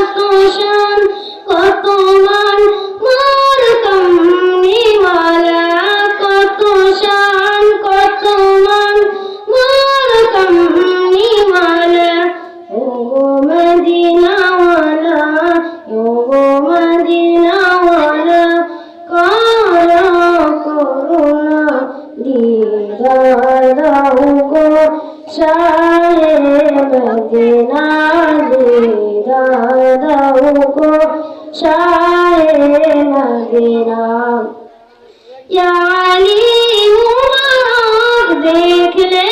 কত মদিনা দিদার দাও গো ইয়া আলী মুবারক দেখলে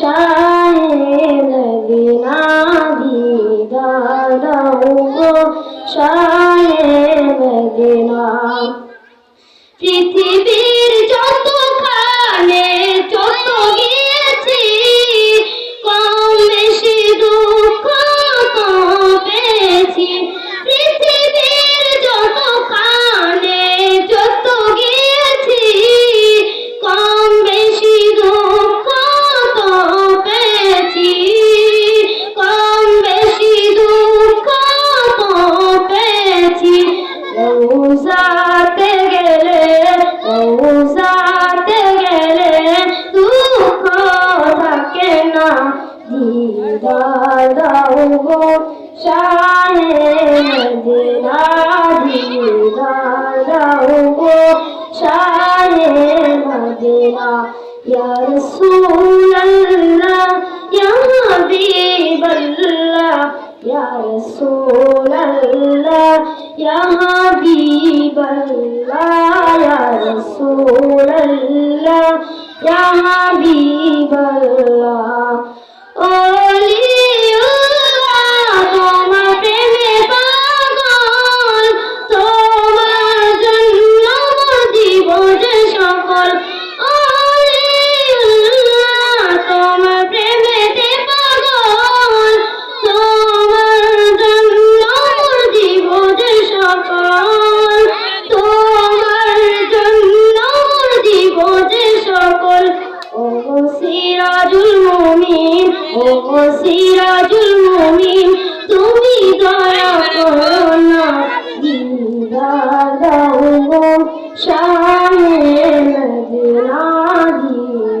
শাহে মদিনা দিদার দাও গো শাহে মদিনা পৃথিবীর রোজাতে গেলে রোজাতে গেলে দুঃখ থাকে না দিদার দাও গো শাহে মদিনা দিদার দাও গো শাহে মদিনা ইয়া রাসূলুল্লাহ ইয়া হাবিবাল্লাহ ইয়া রাসূলুল্লাহ ইয়া রাসূলুল্লাহ ইয়া হাবিবাল্লাহ ওলিউল্লাহ মুমিন ও সিরাজুল মুমিন তুমি দয়া করো না। দিদার দাও গো শাহে মদিনা। দিদার